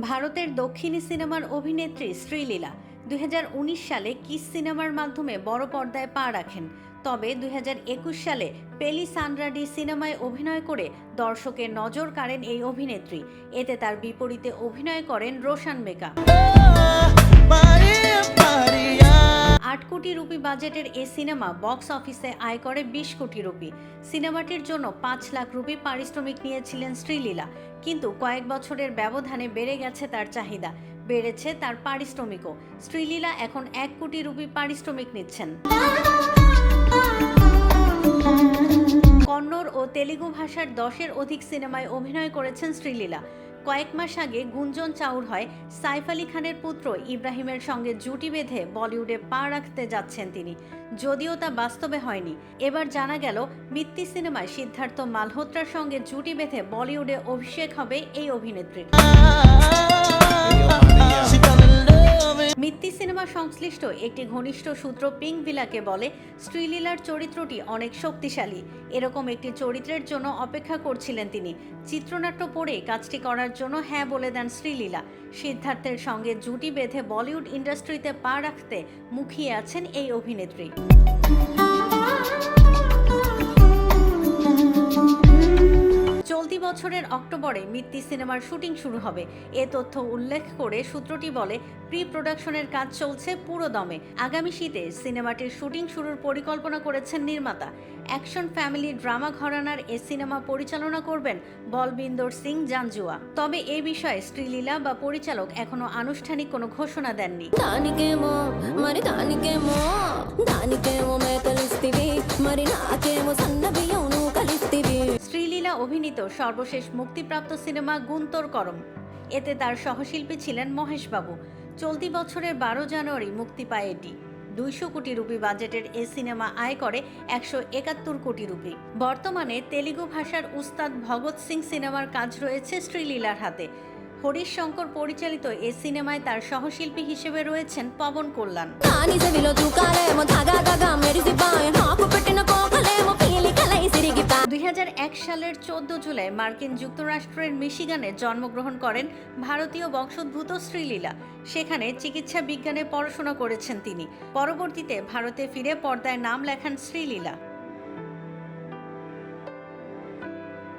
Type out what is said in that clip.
ভারতের দক্ষিণী সিনেমার অভিনেত্রী শ্রীলীলা দুই হাজার উনিশ সালে কিস সিনেমার মাধ্যমে বড় পর্দায় পা রাখেন। তবে দুই হাজার একুশ সালে পেলি সানরাডি সিনেমায় অভিনয় করে দর্শকের নজর কাড়েন এই অভিনেত্রী। এতে তার বিপরীতে অভিনয় করেন রোশান বেকা Maria. আট কোটি রুপি বাজেটের এ সিনেমা বক্স অফিসে আয় করে বিশ কোটি রুপি। সিনেমাটির জন্য পাঁচ লাখ রুপি পারিশ্রমিক নিয়েছিলেন শ্রীলীলা। কিন্তু কয়েক বছরের ব্যবধানে বেড়ে গেছে তার চাহিদা। বেড়েছে তার পারিশ্রমিকও। শ্রীলীলা এখন এক কোটি রুপি পারিশ্রমিক নিচ্ছেন। তেলুগু ভাষার দশের অধিক সিনেমায় অভিনয় করেছেন শ্রীলীলা। কয়েক মাস আগে গুঞ্জন চাউর হয় সাইফ আলী খানের পুত্র ইব্রাহিমের সঙ্গে জুটি বেঁধে বলিউডে পা রাখতে যাচ্ছেন তিনি। যদিও তা বাস্তবে হয়নি। এবার জানা গেল, মিত্তি সিনেমায় সিদ্ধার্থ মালহোত্রার সঙ্গে জুটি বেঁধে বলিউডে অভিষেক হবে এই অভিনেত্রীর। সংশ্লিষ্ট একটি ঘনিষ্ঠ সূত্র পিঙ্ক ভিলাকে বলে, শ্রীলীলার চরিত্রটি অনেক শক্তিশালী। এরকম একটি চরিত্রের জন্য অপেক্ষা করছিলেন তিনি। চিত্রনাট্য পড়ে কাজটি করার জন্য হ্যাঁ বলে দেন শ্রীলীলা। সিদ্ধার্থের সঙ্গে জুটি বেঁধে বলিউড ইন্ডাস্ট্রিতে পা রাখতে মুখিয়ে আছেন এই অভিনেত্রী। বছরের অক্টোবরে মিত্তি সিনেমার শুটিং শুরু হবে। এ তথ্য উল্লেখ করে সূত্রটি বলে প্রি প্রোডাকশনের কাজ চলছে পুরো দমে। আগামী শীতে সিনেমাটির শুটিং শুরুর পরিকল্পনা করেছেন নির্মাতা। অ্যাকশন ফ্যামিলি ড্রামা ঘরানার এ সিনেমা পরিচালনা করবেন বলবিন্দর সিং জাঞ্জুয়া। তবে এ বিষয়ে শ্রীলীলা বা পরিচালক এখনও আনুষ্ঠানিক কোনো ঘোষণা দেননি। মরি নাকেমো অভিনীত সর্বশেষ মুক্তিপ্রাপ্ত সিনেমা গুন্তর করম। এতে তার সহশিল্পী ছিলেন মহেশ বাবু চলতি বছরের বারো জানুয়ারি মুক্তি পায় এটি। দুইশো কোটি রুপি বাজেটের এ সিনেমা আয় করে একশো একাত্তর কোটি রুপি। বর্তমানে তেলুগু ভাষার উস্তাদ ভগৎ সিং সিনেমার কাজ রয়েছে শ্রীলীলার হাতে। হরিশ শঙ্কর পরিচালিত এ সিনেমায় তার সহশিল্পী হিসেবে রয়েছেন পবন কল্যাণ। সালের চোদ্দ জুলাই মার্কিন যুক্তরাষ্ট্রের মিশিগানে জন্মগ্রহণ করেন ভারতীয় বংশোদ্ভূত শ্রীলীলা। সেখানে চিকিৎসা বিজ্ঞানে পড়াশোনা করেছেন তিনি। পরবর্তীতে ভারতে ফিরে পর্দায় নাম লেখান শ্রীলীলা।